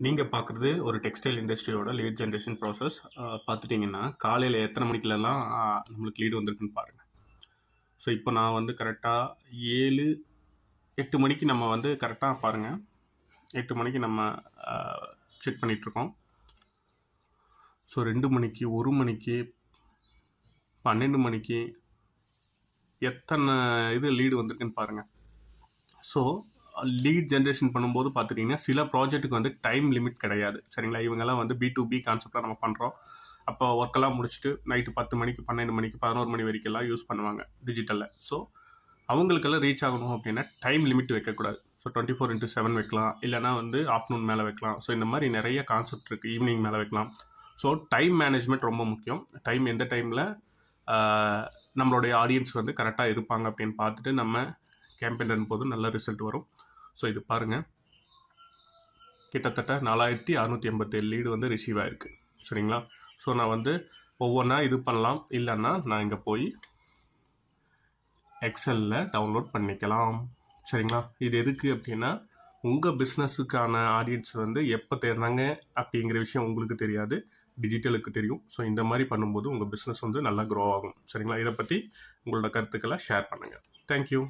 நீங்கள் பார்க்குறது ஒரு டெக்ஸ்டைல் இண்டஸ்ட்ரியோட லீட் ஜென்ரேஷன் ப்ராசஸ் பார்த்துட்டிங்கன்னா காலையில் எத்தனை மணிக்குலலாம் நம்மளுக்கு லீடு வந்திருக்குன்னு பாருங்கள் ஸோ இப்போ நான் வந்து கரெக்டாக ஏழு எட்டு மணிக்கு நம்ம வந்து கரெக்டாக பாருங்கள் எட்டு மணிக்கு நம்ம செக் பண்ணிகிட்ருக்கோம் ஸோ ரெண்டு மணிக்கு ஒரு மணிக்கு பன்னெண்டு மணிக்கு எத்தனை இது லீடு வந்திருக்குன்னு பாருங்கள் ஸோ லீட் ஜென்ரேஷன் பண்ணும்போது பார்த்துட்டிங்கன்னா சில ப்ராஜெக்ட்டுக்கு வந்து டைம் லிமிட் கிடையாது. சரிங்களா? இவங்கெல்லாம் வந்து பி டு பி கான்செப்டாக நம்ம பண்ணுறோம் அப்போ ஒர்க்கெல்லாம் முடிச்சுட்டு நைட்டு பத்து மணிக்கு பன்னெண்டு மணிக்கு பதினோரு மணி வரைக்கும்லாம் யூஸ் பண்ணுவாங்க டிஜிட்டலில் ஸோ அவங்களுக்கெல்லாம் ரீச் ஆகணும் அப்படின்னா டைம் லிமிட் வைக்கக்கூடாது. So twenty four into seven வைக்கலாம். இல்லைனா வந்து ஆஃப்டர்நூன் மேலே வைக்கலாம். ஸோ இந்த மாதிரி நிறைய கான்செப்ட் இருக்குது ஈவினிங் மேலே வைக்கலாம். ஸோ டைம் மேனேஜ்மெண்ட் ரொம்ப முக்கியம். டைம் எந்த டைமில் நம்மளுடைய ஆடியன்ஸ் வந்து கரெக்டாக இருப்பாங்க அப்படின்னு பார்த்துட்டு நம்ம கேம்பெயின் போது நல்ல ரிசல்ட் வரும். ஸோ இது பாருங்கள் கிட்டத்தட்ட நாலாயிரத்தி அறநூற்றி எண்பத்தேழு லீடு வந்து ரிசீவ் ஆகிருக்கு சரிங்களா? ஸோ நான் வந்து ஒவ்வொன்றா இது பண்ணலாம். இல்லைன்னா நான் இங்கே போய் எக்ஸலில் டவுன்லோட் பண்ணிக்கலாம். சரிங்களா? இது எதுக்கு அப்படின்னா உங்கள் பிஸ்னஸுக்கான ஆடியன்ஸ் வந்து எப்போ தேர்ந்தாங்க அப்படிங்கிற விஷயம் உங்களுக்கு தெரியாது. டிஜிட்டலுக்கு தெரியும். ஸோ இந்த மாதிரி பண்ணும்போது உங்கள் பிஸ்னஸ் வந்து நல்லா க்ரோ ஆகும். சரிங்களா? இதை பற்றி உங்களோட கருத்துக்களை ஷேர் பண்ணுங்கள் தேங்க்யூ